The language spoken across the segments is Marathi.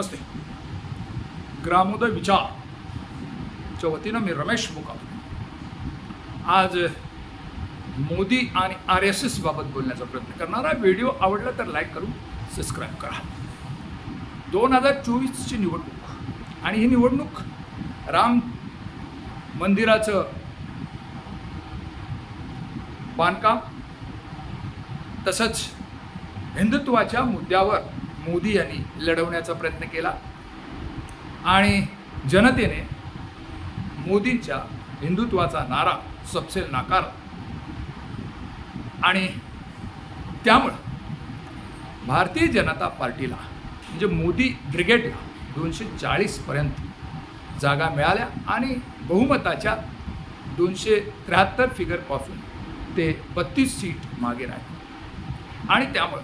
नमस्ते। ग्रामोदय विचारच्या वतीनं मी रमेश मुकाम। आज मोदी आणि आर एस एस बाबत बोलण्याचा प्रयत्न करणार आहे. व्हिडिओ आवडला तर लाईक करून सबस्क्राईब करा. दोन हजार चोवीसची निवडणूक आणि ही निवडणूक राम मंदिराचं बांधकाम तसंच हिंदुत्वाच्या मुद्द्यावर मोदी यांनी लढवण्याचा प्रयत्न केला. आणि जनतेने मोदींच्या हिंदुत्वाचा नारा सपसेल नाकार. आणि त्यामुळं भारतीय जनता पार्टीला म्हणजे मोदी ब्रिगेडला दोनशे चाळीसपर्यंत जागा मिळाल्या आणि बहुमताच्या दोनशे त्र्याहत्तर फिगरपासून ते बत्तीस सीट मागे राहिले. आणि त्यामुळं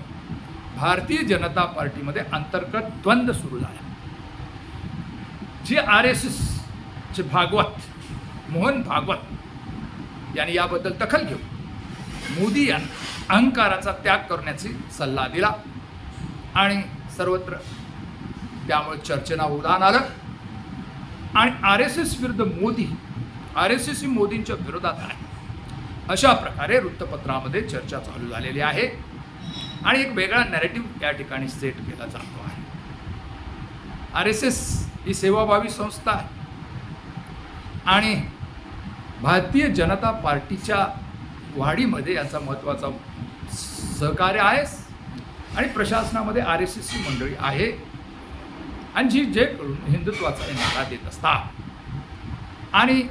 भारतीय जनता पार्टीमध्ये अंतर्गत द्वंद्व सुरू झाला. जे आर एस एसचे भागवत मोहन भागवत यांनी याबद्दल दखल घेऊन मोदी यांना अहंकाराचा त्याग करण्याची सल्ला दिला आणि सर्वत्र त्यामुळे चर्चेना उदाहरण आलं. आणि आर एस एस विरुद्ध मोदी आर एस एस ही मोदींच्या विरोधात आहे. अशा प्रकारे वृत्तपत्रामध्ये चर्चा चालू झालेली आहे. आणि एक वेगळा नॅरेटिव्ह या ठिकाणी सेट केला जातो आहे. आर एस एस ही सेवाभावी संस्था आहे. आणि भारतीय जनता पार्टीच्या वाढीमध्ये याचा महत्त्वाचा सहकार्य आहे आणि प्रशासनामध्ये आर एस एसची मंडळी आहे. आणि जी जे करून हिंदुत्वाचा नारा देत असतात. आणि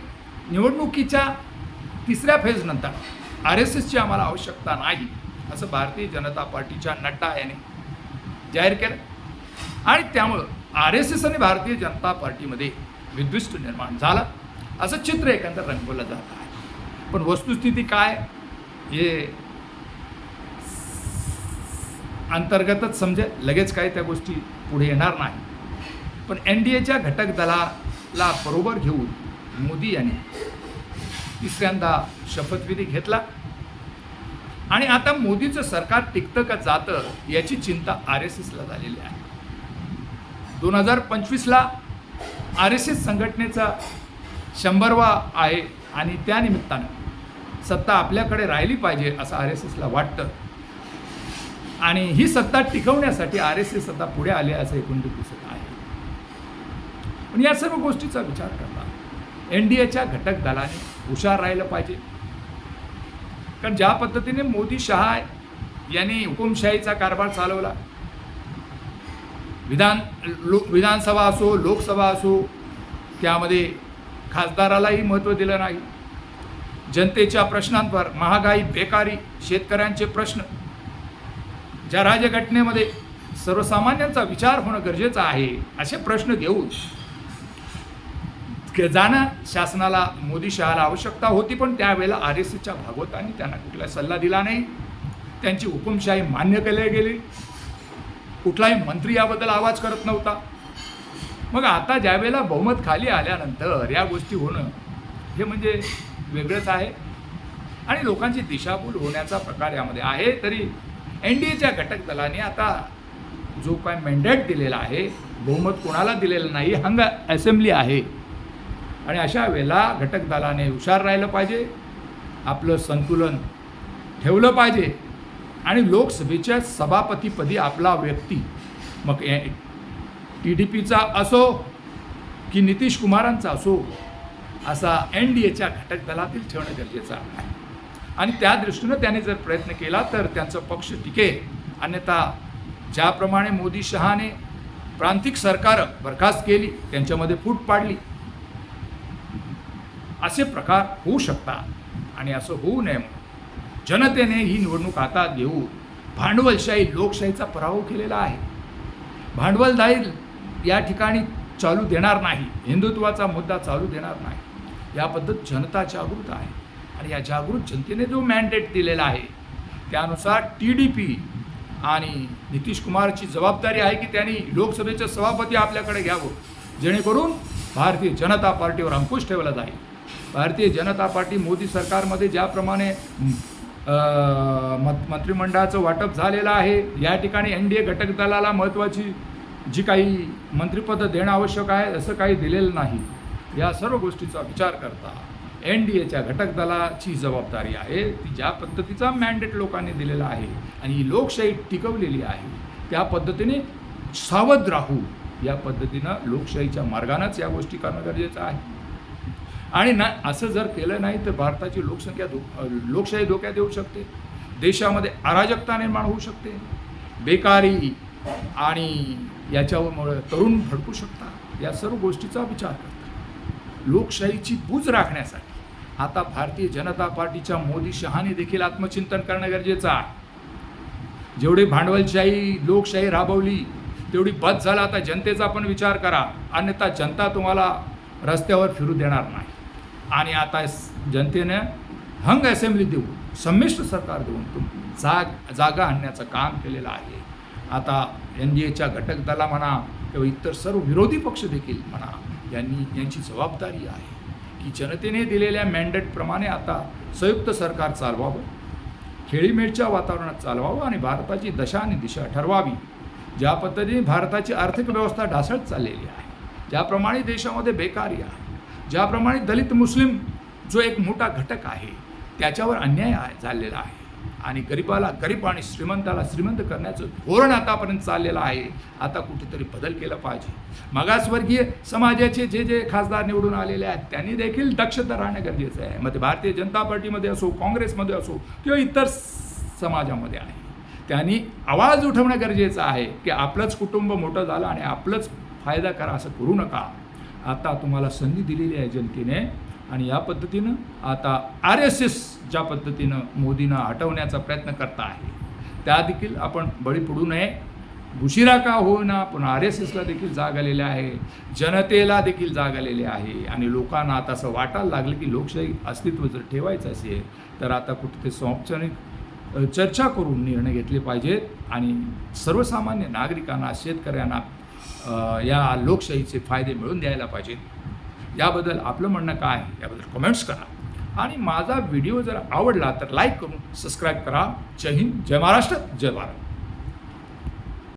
निवडणुकीच्या तिसऱ्या फेजनंतर आर एस एसची आम्हाला आवश्यकता नाही. असं भारतीय जनता पार्टीच्या नड्डा याने जाहीर केलं. आणि त्यामुळं आर एस एस आणि भारतीय जनता पार्टीमध्ये विद्विष्ट निर्माण झालं. असं चित्र एकंदर रंगवलं जात आहे. पण वस्तुस्थिती काय? हे अंतर्गतच समजेल लगेच काही त्या गोष्टी पुढे येणार नाही. पण एन डी एच्या घटक दलाला बरोबर घेऊन मोदी यांनी तिसऱ्यांदा शपथविधी घेतला. आणि आता मोदीचं सरकार टिकतं का जातं याची चिंता आर एस एसला झालेली आहे. दोन हजार पंचवीसला आर एस एस संघटनेचा शंभरवा आहे आणि त्यानिमित्तानं सत्ता आपल्याकडे राहिली पाहिजे असं आर एस एसला वाटतं. आणि ही सत्ता टिकवण्यासाठी आर एस एस आता पुढे आले असं एकूण दिसत आहे. पण या सर्व गोष्टीचा विचार करता एन डी एच्या घटक दलाने हुशार राहिलं पाहिजे. कारण ज्या पद्धतीने मोदी शहा यांनी हुकुमशाहीचा कारभार चालवला विधान लो विधानसभा असो लोकसभा असो त्यामध्ये खासदारालाही महत्त्व दिलं नाही. जनतेच्या प्रश्नांवर महागाई बेकारी शेतकऱ्यांचे प्रश्न ज्या राज्यघटनेमध्ये सर्वसामान्यांचा विचार होणं गरजेचं आहे असे प्रश्न घेऊन जाणं शासनाला मोदी शहाला आवश्यकता होती पण त्यावेळेला आर एस एसच्या भागवतांनी त्यांना कुठला सल्ला दिला नाही. त्यांची हुकुमशाही मान्य केली गेली. कुठलाही मंत्री याबद्दल आवाज करत नव्हता. मग आता ज्यावेळेला बहुमत खाली आल्यानंतर या गोष्टी होणं हे म्हणजे वेगळंच आहे. आणि लोकांची दिशाभूल होण्याचा प्रकार यामध्ये आहे तरी एन डी एच्या घटक दलाने आता जो काय मॅन्डेट दिलेला आहे बहुमत कोणाला दिलेलं नाही हंग असेंब्ली आहे. आणि अशा वेळेला घटक दलाने हुशार राहिलं पाहिजे आपलं संतुलन ठेवलं पाहिजे. आणि लोकसभेच्या सभापतीपदी आपला व्यक्ती मग टी डी पीचा असो की नितीश कुमारांचा असो असा एन डी एच्या घटक दलातील ठेवणं गरजेचं आहे. आणि त्या दृष्टीनं त्याने जर प्रयत्न केला तर त्यांचा पक्ष टिकेल. अन्यथा ज्याप्रमाणे मोदी शहाने प्रांतिक सरकारं बरखास्त केली त्यांच्यामध्ये फूट पाडली असे प्रकार होऊ शकतात. आणि असं होऊ नये म्हणून जनतेने ही निवडणूक हातात घेऊन भांडवलशाही लोकशाहीचा पराभव केलेला आहे. भांडवलदारी या ठिकाणी चालू देणार नाही. हिंदुत्वाचा मुद्दा चालू देणार नाही. या पद्धत जनता जागृत आहे. आणि या जागृत जनतेने जो मॅन्डेट दिलेला आहे त्यानुसार टी डी पी आणि नितीश कुमारची जबाबदारी आहे की त्यांनी लोकसभेचं सभापती आपल्याकडे घ्यावं. जेणेकरून भारतीय जनता पार्टीवर अंकुश ठेवला जाईल. भारतीय जनता पार्टी मोदी सरकारमध्ये ज्याप्रमाणे मत मंत्रिमंडळाचं वाटप झालेलं आहे या ठिकाणी एन डी ए घटक दलाला महत्त्वाची जी काही मंत्रिपदं देणं आवश्यक आहे असं काही दिलेलं नाही. या सर्व गोष्टीचा विचार करता एन डी एच्या घटक दलाची जबाबदारी आहे ती ज्या पद्धतीचा मॅन्डेट लोकांनी दिलेला आहे आणि ही लोकशाही टिकवलेली आहे त्या पद्धतीने सावध राहू या पद्धतीनं लोकशाहीच्या मार्गानंच या गोष्टी करणं गरजेचं आहे. आणि ना असं जर केलं नाही तर भारताची लोकसंख्या धो लोकशाही धोक्यात येऊ शकते. देशामध्ये अराजकता निर्माण होऊ शकते. बेकारी आणि याच्यामुळे तरुण भडकू शकतात. या सर्व गोष्टीचा विचार करतात. लोकशाहीची बूज राखण्यासाठी. आता भारतीय जनता पार्टीच्या मोदी शहाने देखील आत्मचिंतन करणं गरजेचं आहे. जेवढी भांडवलशाही लोकशाही राबवली तेवढी बद झाला आता जनतेचा पण विचार करा. अन्यथा जनता तुम्हाला रस्त्यावर फिरू देणार नाही. आणि आता जनतेने हंग असेंब्ली देऊन संमिश्र सरकार देऊन तुम जाग जागा आणण्याचं काम केलेलं आहे. आता एन डी एच्या घटक दला म्हणा किंवा इतर सर्व विरोधी पक्ष देखील म्हणा यांनी यांची जबाबदारी आहे की जनतेने दिलेल्या मॅन्डेटप्रमाणे आता संयुक्त सरकार चालवावं खेळीमेळच्या वातावरणात चालवावं आणि भारताची दशा आणि दिशा ठरवावी. ज्या पद्धतीने भारताची आर्थिक व्यवस्था ढासळत चाललेली आहे ज्याप्रमाणे देशामध्ये बेकारी आहे. ज्याप्रमाणे दलित मुस्लिम जो एक मोठा घटक आहे त्याच्यावर अन्याय झालेला आहे. आणि गरिबाला गरीब आणि श्रीमंताला श्रीमंत करण्याचं धोरण आतापर्यंत चाललेलं आहे. आता कुठेतरी बदल केला पाहिजे. मागासवर्गीय समाजाचे जे जे खासदार निवडून आलेले आहेत त्यांनी देखील दक्षता राहणं गरजेचं आहे. मग ते भारतीय जनता पार्टीमध्ये असो काँग्रेसमध्ये असो किंवा इतर समाजामध्ये आहे. त्यांनी आवाज उठवणं गरजेचं आहे की आपलंच कुटुंब मोठं झालं आणि आपलंच फायदा करा असं करू नका. आता तुम्हाला संधी दिलेली आहे जनतेने. आणि या पद्धतीनं आता आर एस एस ज्या पद्धतीनं मोदींना हटवण्याचा प्रयत्न करता आहे त्या देखील आपण बळी पडू नये. उशिरा का होईना पण आर एस एसला देखील जाग आलेली आहे. जनतेला देखील जाग आलेली आहे. आणि लोकांना आता असं वाटायला लागलं की लोकशाही अस्तित्व जर ठेवायचं असेल तर आता कुठे ते औपचारिक चर्चा करून निर्णय घेतले पाहिजेत आणि सर्वसामान्य नागरिकांना शेतकऱ्यांना या लोकशाहीचे फायदे मिळवून द्यायला पाहिजेत. याबद्दल आपलं म्हणणं काय आहे? याबद्दल कमेंट्स करा. आणि माझा व्हिडिओ जर आवडला तर लाईक करून सबस्क्राईब करा. जय हिंद जय महाराष्ट्र जय भारत.